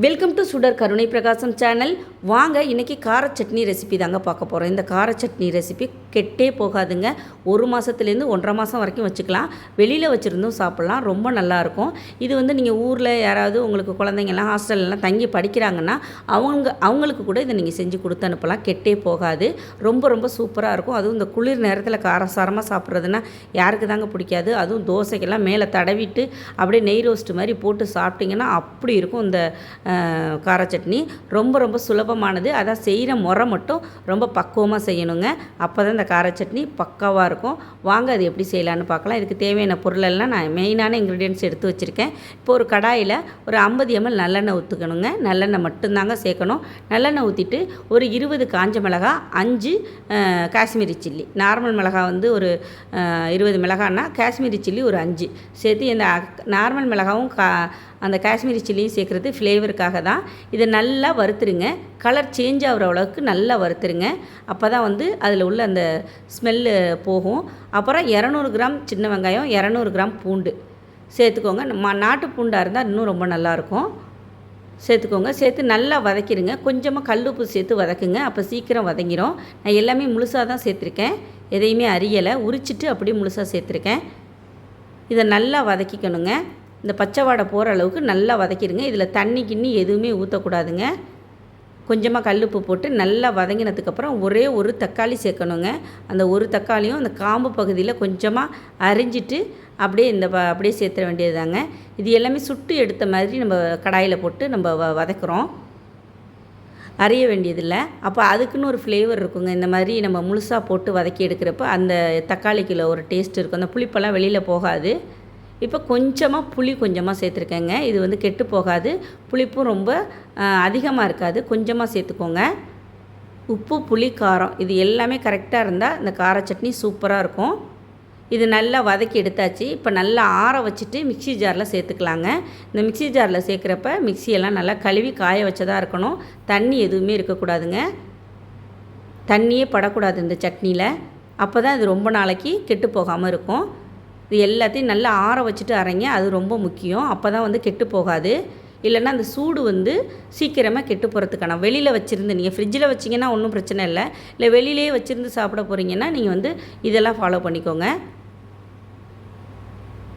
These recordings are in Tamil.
வெல்கம் டு சுடர் கருணை பிரகாசம் சேனல் வாங்க இன்றைக்கி கார சட்னி ரெசிபி தாங்க பார்க்க போகிறோம் இந்த கார சட்னி ரெசிபி கெட்டே போகாதுங்க. ஒரு மாதத்துலேருந்து ஒன்றரை மாதம் வரைக்கும் வச்சுக்கலாம். வெளியில் வச்சுருந்தும் சாப்பிட்லாம். ரொம்ப நல்லாயிருக்கும் இது வந்து நீங்கள் ஊரில் யாராவது உங்களுக்கு குழந்தைங்கள்லாம் ஹாஸ்டல்லாம் தங்கி படிக்கிறாங்கன்னா அவங்க அவங்களுக்கு கூட இதை நீங்கள் செஞ்சு கொடுத்து அனுப்பலாம். கெட்டே போகாது. ரொம்ப ரொம்ப சூப்பராக இருக்கும். அதுவும் இந்த குளிர் நேரத்தில் காரசாரமாக சாப்பிட்றதுன்னா யாருக்கு தாங்க பிடிக்காது. அதுவும் தோசைக்கெல்லாம் மேலே தடவிட்டு அப்படியே நெய் ரோஸ்ட் மாதிரி போட்டு சாப்பிட்டிங்கன்னா அப்படி இருக்கும். இந்த கார சட்னி ரொம்ப ரொம்ப சுலபமானது. அதான் செய்கிற முறை மட்டும் ரொம்ப பக்குவமாக செய்யணுங்க. அப்போ தான் இந்த கார சட்னி பக்காவாக இருக்கும். வாங்க அது எப்படி செய்யலான்னு பார்க்கலாம். இதுக்கு தேவையான பொருளெல்லாம் நான் மெயினான இன்க்ரீடியன்ட்ஸ் எடுத்து வச்சுருக்கேன். இப்போ ஒரு கடாயில் ஒரு ஐம்பது எம்எல் நல்லெண்ணெய் ஊற்றுக்கணுங்க நல்லெண்ணெய் மட்டும்தாங்க சேர்க்கணும். நல்லெண்ணெய் ஊற்றிட்டு ஒரு இருபது காஞ்ச மிளகா அஞ்சு காஷ்மீரி சில்லி. நார்மல் மிளகா வந்து ஒரு இருபது மிளகான்னா காஷ்மீரி சில்லி ஒரு அஞ்சு. சேர்த்து இந்த நார்மல் மிளகாவும் கா அந்த காஷ்மீரி சில்லியும் சேர்க்குறது ஃப்ளேவருக்காக தான். இதை நல்லா வறுத்துருங்க. கலர் சேஞ்ச் ஆகிற அளவுக்கு நல்லா வறுத்துருங்க. அப்போ தான் வந்து அதில் உள்ள அந்த ஸ்மெல்லு போகும். அப்புறம் இரநூறு கிராம் சின்ன வெங்காயம் இரநூறு கிராம் பூண்டு சேர்த்துக்கோங்க. நம்ம நாட்டு பூண்டாக இருந்தால் இன்னும் ரொம்ப நல்லாயிருக்கும் சேர்த்துக்கோங்க. சேர்த்து நல்லா வதக்கிடுங்க கொஞ்சமாக கல்லுப்பு சேர்த்து வதக்குங்க. அப்போ சீக்கிரம் வதங்கிடும் நான் எல்லாமே முழுசாக தான் சேர்த்துருக்கேன். எதையுமே அறியலை உரிச்சிட்டு அப்படியே முழுசாக சேர்த்துருக்கேன். இதை நல்லா வதக்கிக்கணுங்க. இந்த பச்சை வாடை போகிற அளவுக்கு நல்லா வதக்கிடுங்க. இதில் தண்ணி கிண்ணி எதுவுமே ஊற்றக்கூடாதுங்க கொஞ்சமாக கல்லுப்பு போட்டு நல்லா வதங்கினதுக்கப்புறம் ஒரே ஒரு தக்காளி சேர்க்கணுங்க. அந்த ஒரு தக்காளியும் அந்த காம்பு பகுதியில் கொஞ்சமாக அரிஞ்சிட்டு அப்படியே இந்த வ- அப்படியே சேர்த்துற வேண்டியதுதாங்க. இது எல்லாமே சுட்டு எடுத்த மாதிரி நம்ம கடாயில் போட்டு நம்ம வ வதக்குறோம். அறிய வேண்டியதில்லை. அப்போ அதுக்குன்னு ஒரு ஃப்ளேவர் இருக்குங்க. இந்த மாதிரி நம்ம முழுசாக போட்டு வதக்கி எடுக்கிறப்ப அந்த தக்காளிக்குள்ள ஒரு டேஸ்ட் இருக்கும். அந்த புளிப்பெல்லாம் வெளியில் போகாது. இப்போ கொஞ்சமாக புளி கொஞ்சமாக சேர்த்துருக்கேங்க. இது வந்து கெட்டு போகாது. புளிப்பும் ரொம்ப அதிகமாக இருக்காது. கொஞ்சமாக சேர்த்துக்கோங்க. உப்பு புளி காரம் இது எல்லாமே கரெக்டாக இருந்தால் இந்த கார சட்னி சூப்பராக இருக்கும். இது நல்லா வதக்கி எடுத்தாச்சு. இப்போ நல்லா ஆற வச்சுட்டு மிக்ஸி ஜாரில் சேர்த்துக்கலாங்க. இந்த மிக்ஸி ஜாரில் சேர்க்குறப்ப மிக்ஸியெல்லாம் நல்லா கழுவி காய வச்சதாக இருக்கணும். தண்ணி எதுவுமே இருக்கக்கூடாதுங்க. தண்ணியே படக்கூடாது இந்த சட்னியில். அப்போ தான் இது ரொம்ப நாளைக்கு கெட்டு போகாமல் இருக்கும். இது எல்லாத்தையும் நல்லா ஆற வச்சுட்டு அரைங்க. அது ரொம்ப முக்கியம். அப்போ தான் வந்து கெட்டு போகாது. இல்லைன்னா அந்த சூடு வந்து சீக்கிரமாக கெட்டு போகிறதுக்கான வெளியில் வச்சுருந்து நீங்கள் ஃப்ரிட்ஜில் வச்சிங்கன்னா ஒன்றும் பிரச்சனை இல்லை. இல்லை வெளியிலேயே வச்சுருந்து சாப்பிட போகிறீங்கன்னா நீங்கள் வந்து இதெல்லாம் ஃபாலோ பண்ணிக்கோங்க.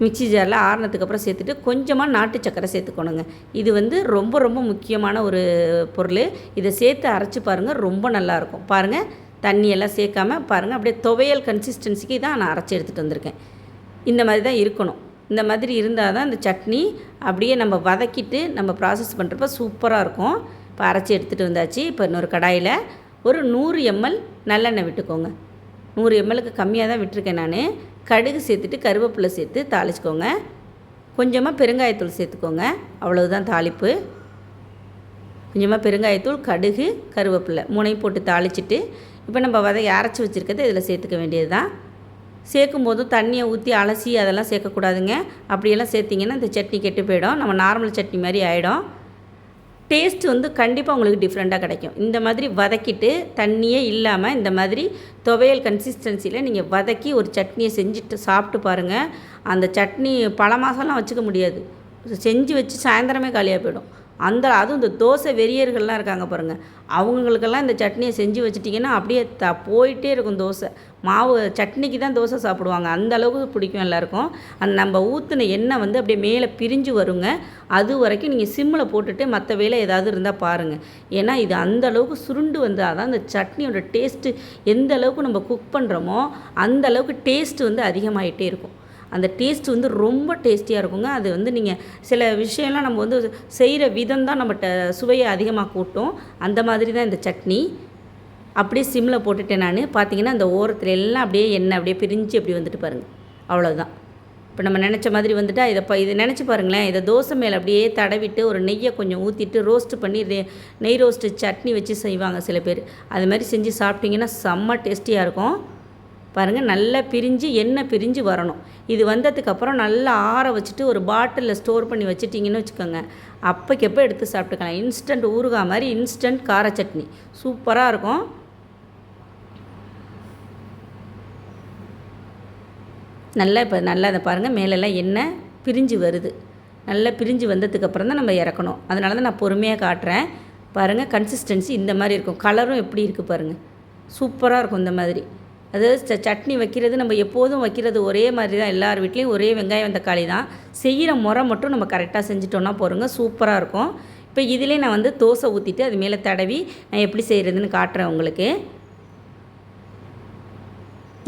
மிக்ஸி ஜாரில் ஆறுனதுக்கப்புறம் சேர்த்துட்டு கொஞ்சமாக நாட்டு சக்கரை சேர்த்துக்கணுங்க. இது வந்து ரொம்ப ரொம்ப முக்கியமான ஒரு பொருள். இதை சேர்த்து அரைச்சி பாருங்கள் ரொம்ப நல்லாயிருக்கும் பாருங்கள் தண்ணியெல்லாம் சேர்க்காம பாருங்கள் அப்படியே துவையல் கன்சிஸ்டன்சிக்கு தான் நான் அரைச்சி எடுத்துகிட்டு வந்திருக்கேன். இந்த மாதிரி தான் இருக்கணும். இந்த மாதிரி இருந்தால் தான் இந்த சட்னி அப்படியே நம்ம வதக்கிட்டு நம்ம ப்ராசஸ் பண்ணுறப்ப சூப்பராக இருக்கும். இப்போ அரைச்சி எடுத்துகிட்டு வந்தாச்சு. இப்போ இன்னொரு கடாயில் ஒரு நூறு எம்எல் நல்லெண்ணெய் விட்டுக்கோங்க. நூறு எம்எல்க்கு கம்மியாக தான் விட்டுருக்கேன் நான். கடுகு சேர்த்துட்டு கருவேப்பிலை சேர்த்து தாளிச்சுக்கோங்க. கொஞ்சமாக பெருங்காயத்தூள் சேர்த்துக்கோங்க. அவ்வளவுதான் தாளிப்பு. கொஞ்சமாக பெருங்காயத்தூள் கடுகு கருவேப்பிலை மூணையும் போட்டு தாளிச்சிட்டு இப்போ நம்ம வதை அரைச்சி வச்சுருக்கிறது இதில் சேர்த்துக்க வேண்டியது தான் சேர்க்கும் போதும் தண்ணியை ஊற்றி அலசி அதெல்லாம் சேர்க்கக்கூடாதுங்க. அப்படியெல்லாம் சேர்த்திங்கன்னா இந்த சட்னி கெட்டு போயிடும். நம்ம நார்மல் சட்னி மாதிரி ஆகிடும் டேஸ்ட் வந்து கண்டிப்பாக உங்களுக்கு டிஃப்ரெண்ட்டாக கிடைக்கும். இந்த மாதிரி வதக்கிட்டு தண்ணியே இல்லாமல் இந்த மாதிரி துவையல் கன்சிஸ்டன்சியில் நீங்கள் வதக்கி ஒரு சட்னியை செஞ்சுட்டு சாப்பிட்டு பாருங்கள் அந்த சட்னி பல மாதம்லாம் வச்சுக்க முடியாது. செஞ்சு வச்சு சாயந்தரமே காலியாக போயிடும். அந்த அதுவும் இந்த தோசை வெறியர்கள்லாம் இருக்காங்க பாருங்கள் அவங்களுக்கெல்லாம் இந்த சட்னியை செஞ்சு வச்சுட்டிங்கன்னா அப்படியே த போயிட்டே இருக்கும் தோசை. மாவு சட்னிக்கு தான் தோசை சாப்பிடுவாங்க. அந்த அளவுக்கு பிடிக்கும் எல்லாருக்கும். அந்த நம்ம ஊற்றின எண்ணெய் வந்து அப்படியே மேலே பிரிஞ்சு வருங்க. அது வரைக்கும் நீங்கள் சிம்மில் போட்டுட்டு மற்ற வேலை ஏதாவது இருந்தால் பாருங்கள் ஏன்னா இது அந்த அளவுக்கு சுருண்டு வந்தால் தான் அந்த சட்னியோட டேஸ்ட்டு எந்த அளவுக்கு நம்ம குக் பண்ணுறோமோ அந்த அளவுக்கு டேஸ்ட்டு வந்து அதிகமாகிட்டே இருக்கும். அந்த டேஸ்ட் வந்து ரொம்ப டேஸ்டியாக இருக்குங்க. அது வந்து நீங்கள் சில விஷயம்லாம் நம்ம வந்து செய்கிற விதம் தான் நம்மகிட்ட சுவையை அதிகமாக கூட்டும். அந்த மாதிரி தான் இந்த சட்னி. அப்படியே சிம்மில் போட்டுட்டேன் நான். பார்த்தீங்கன்னா அந்த ஓரத்தில் எல்லாம் அப்படியே எண்ணெய் அப்படியே பிரிஞ்சு அப்படி வந்துட்டு பாருங்கள் அவ்வளோதான் இப்போ நம்ம நினச்ச மாதிரி வந்துட்டா இதை ப இதை நினச்சி பாருங்களேன். இதை தோசை மேலே அப்படியே தடவிட்டு ஒரு நெய்யை கொஞ்சம் ஊற்றிட்டு ரோஸ்ட்டு பண்ணி நெய் ரோஸ்ட்டு சட்னி வச்சு செய்வாங்க சில பேர். அது மாதிரி செஞ்சு சாப்பிட்டிங்கன்னா செம்ம டேஸ்டியாக இருக்கும். பாருங்கள் நல்லா பிரிஞ்சு எண்ணெய் பிரிஞ்சு வரணும். இது வந்ததுக்கப்புறம் நல்லா ஆற வச்சுட்டு ஒரு பாட்டிலில் ஸ்டோர் பண்ணி வச்சுட்டிங்கன்னு வச்சுக்கோங்க. அப்போக்கப்போ எடுத்து சாப்பிட்டுக்கலாம். இன்ஸ்டன்ட் ஊறுகாய் மாதிரி இன்ஸ்டன்ட் கார சட்னி. சூப்பராக இருக்கும். நல்லா இப்போ நல்லா இதை பாருங்கள் மேலெல்லாம் எண்ணெய் பிரிஞ்சு வருது. நல்லா பிரிஞ்சு வந்ததுக்கப்புறம் தான் நம்ம இறக்கணும். அதனால தான் நான் பொறுமையாக காட்டுறேன். பாருங்கள் கன்சிஸ்டன்சி இந்த மாதிரி இருக்கும். கலரும் எப்படி இருக்குது பாருங்கள் சூப்பராக இருக்கும் இந்த மாதிரி. அதாவது ச சட்னி வைக்கிறது நம்ம எப்போதும் வைக்கிறது ஒரே மாதிரி தான் எல்லார் வீட்லேயும். ஒரே வெங்காயம் தக்காளி தான். செய்கிற முறை மட்டும் நம்ம கரெக்டாக செஞ்சிட்டோம்னா போகிறோங்க சூப்பராக இருக்கும். இப்போ இதிலே நான் வந்து தோசை ஊற்றிட்டு அது மேலே தடவி நான் எப்படி செய்கிறதுன்னு காட்டுறேன் உங்களுக்கு.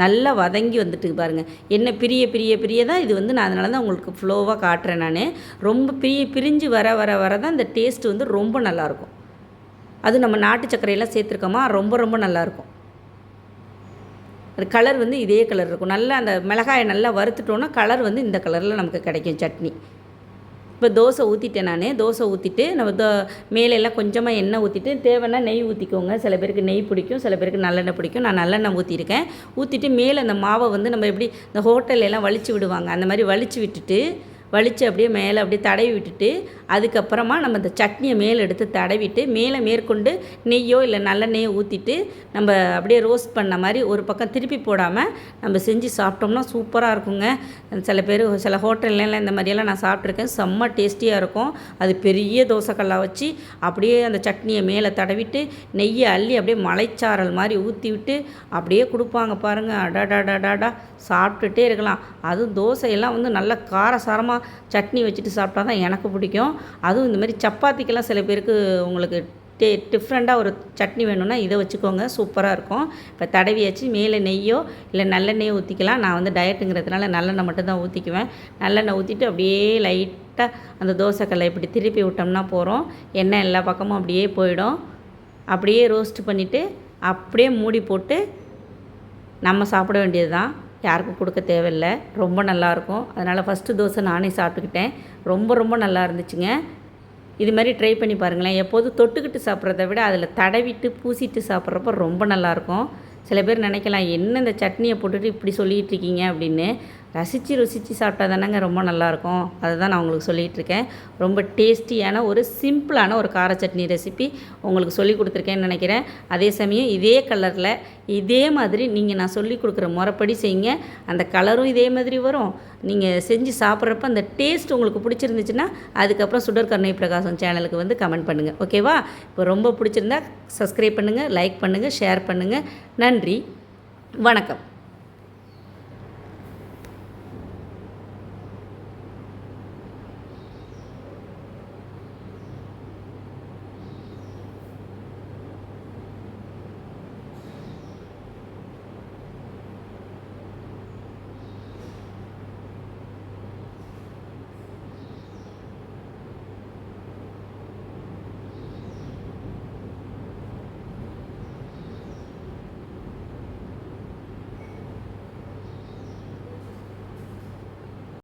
நல்லா வதங்கி வந்துட்டு பாருங்கள் என்ன பிரிய பிரிய பிரிய தான் இது வந்து நான் அதனால தான் உங்களுக்கு ஃப்ளோவாக காட்டுறேன் நான். ரொம்ப பிரிய பிரிஞ்சு வர வர வர தான் இந்த டேஸ்ட் வந்து ரொம்ப நல்லாயிருக்கும் அது நம்ம நாட்டு சர்க்கரையெல்லாம் சேர்த்துருக்கோமா? ரொம்ப ரொம்ப நல்லாயிருக்கும் அது கலர் வந்து இதே கலர் இருக்கும். நல்லா அந்த மிளகாயை நல்லா வறுத்துட்டோன்னா கலர் வந்து இந்த கலரில் நமக்கு கிடைக்கும் சட்னி. இப்போ தோசை ஊற்றிட்டேன் நான். தோசை ஊற்றிட்டு நம்ம தோ மேலெல்லாம் கொஞ்சமாக எண்ணெய் ஊற்றிட்டு தேவைன்னா நெய் ஊற்றிக்கோங்க சில பேருக்கு நெய் பிடிக்கும் சில பேருக்கு நல்லெண்ணெய் பிடிக்கும். நான் நல்லெண்ணெய் ஊற்றிருக்கேன் ஊற்றிட்டு மேலே அந்த மாவை வந்து நம்ம எப்படி இந்த ஹோட்டல்ல எல்லாம் வலிச்சு விடுவாங்க. அந்த மாதிரி வலிச்சு விட்டுட்டு வலித்து அப்படியே மேலே அப்படியே தடவி விட்டுட்டு அதுக்கப்புறமா நம்ம இந்த சட்னியை மேலே எடுத்து தடவிட்டு மேலே மேற்கொண்டு நெய்யோ இல்லை நல்லெண்ணெய்யோ ஊற்றிட்டு நம்ம அப்படியே ரோஸ்ட் பண்ண மாதிரி ஒரு பக்கம் திருப்பி போடாமல் நம்ம செஞ்சு சாப்பிட்டோம்னா சூப்பராக இருக்குங்க. சில பேர் சில ஹோட்டல்லாம் இந்த மாதிரியெல்லாம் நான் சாப்பிட்ருக்கேன் செம்ம டேஸ்டியாக இருக்கும். அது பெரிய தோசைக்கல்லாக வச்சு அப்படியே அந்த சட்னியை மேலே தடவிட்டு நெய்யை அள்ளி அப்படியே மலைச்சாரல் மாதிரி ஊற்றி விட்டு அப்படியே கொடுப்பாங்க பாருங்கள் அடாடாடாடாடா. சாப்பிட்டுட்டே இருக்கலாம். அதுவும் தோசையெல்லாம் வந்து நல்ல காரசாரமாக சட்னி வச்சுட்டு சாப்பிட்டா தான் எனக்கு பிடிக்கும். அதுவும் இந்த மாதிரி சப்பாத்திக்கெல்லாம் சில பேருக்கு உங்களுக்கு டே டிஃப்ரெண்ட்டாக ஒரு சட்னி வேணும்னா இதை வச்சுக்கோங்க. சூப்பராக இருக்கும். இப்போ தடவியாச்சு மேலே நெய்யோ இல்லை நல்லெண்ணெயோ ஊற்றிக்கலாம் நான் வந்து டயட்டுங்கிறதுனால நல்லெண்ணெய் மட்டும் தான் ஊற்றிக்குவேன் நல்லெண்ணெய் ஊற்றிட்டு அப்படியே லைட்டாக அந்த தோசைக்கல்லை இப்படி திருப்பி விட்டோம்னா போகிறோம் எண்ணெய் எல்லா பக்கமும் அப்படியே போயிடும். அப்படியே ரோஸ்ட் பண்ணிவிட்டு அப்படியே மூடி போட்டு நம்ம சாப்பிட வேண்டியது தான் யாருக்கும் கொடுக்க தேவையில்லை. ரொம்ப நல்லாயிருக்கும். அதனால் ஃபஸ்ட்டு தோசை நானே சாப்பிட்டுக்கிட்டேன். ரொம்ப ரொம்ப நல்லா இருந்துச்சுங்க இது மாதிரி ட்ரை பண்ணி பாருங்களேன். எப்போதும் தொட்டுக்கிட்டு சாப்பிட்றத விட அதில் தடவிட்டு பூசிட்டு சாப்பிட்றப்ப ரொம்ப நல்லாயிருக்கும். சில பேர் நினைக்கலாம் என்ன இந்த சட்னியை போட்டுட்டு இப்படி சொல்லிகிட்டு இருக்கீங்க? அப்படின்னு. ரசித்து ருசித்து சாப்பிட்டா தானேங்க ரொம்ப நல்லாயிருக்கும். அதை தான் நான் உங்களுக்கு சொல்லிகிட்டு இருக்கேன் ரொம்ப டேஸ்டியான ஒரு சிம்பிளான ஒரு கார சட்னி ரெசிபி உங்களுக்கு சொல்லி கொடுத்துருக்கேன்னு நினைக்கிறேன். அதே சமயம் இதே கலரில் இதே மாதிரி நீங்கள் நான் சொல்லி கொடுக்குற முறைப்படி செய்யுங்க. அந்த கலரும் இதே மாதிரி வரும். நீங்கள் செஞ்சு சாப்பிட்றப்ப அந்த டேஸ்ட் உங்களுக்கு பிடிச்சிருந்துச்சுன்னா அதுக்கப்புறம் சுடர் கருணை பிரகாசம் சேனலுக்கு வந்து கமெண்ட் பண்ணுங்கள் ஓகேவா? இப்போ ரொம்ப பிடிச்சிருந்தா சப்ஸ்கிரைப் பண்ணுங்கள் லைக் பண்ணுங்கள் ஷேர் பண்ணுங்கள் நன்றி. வணக்கம்.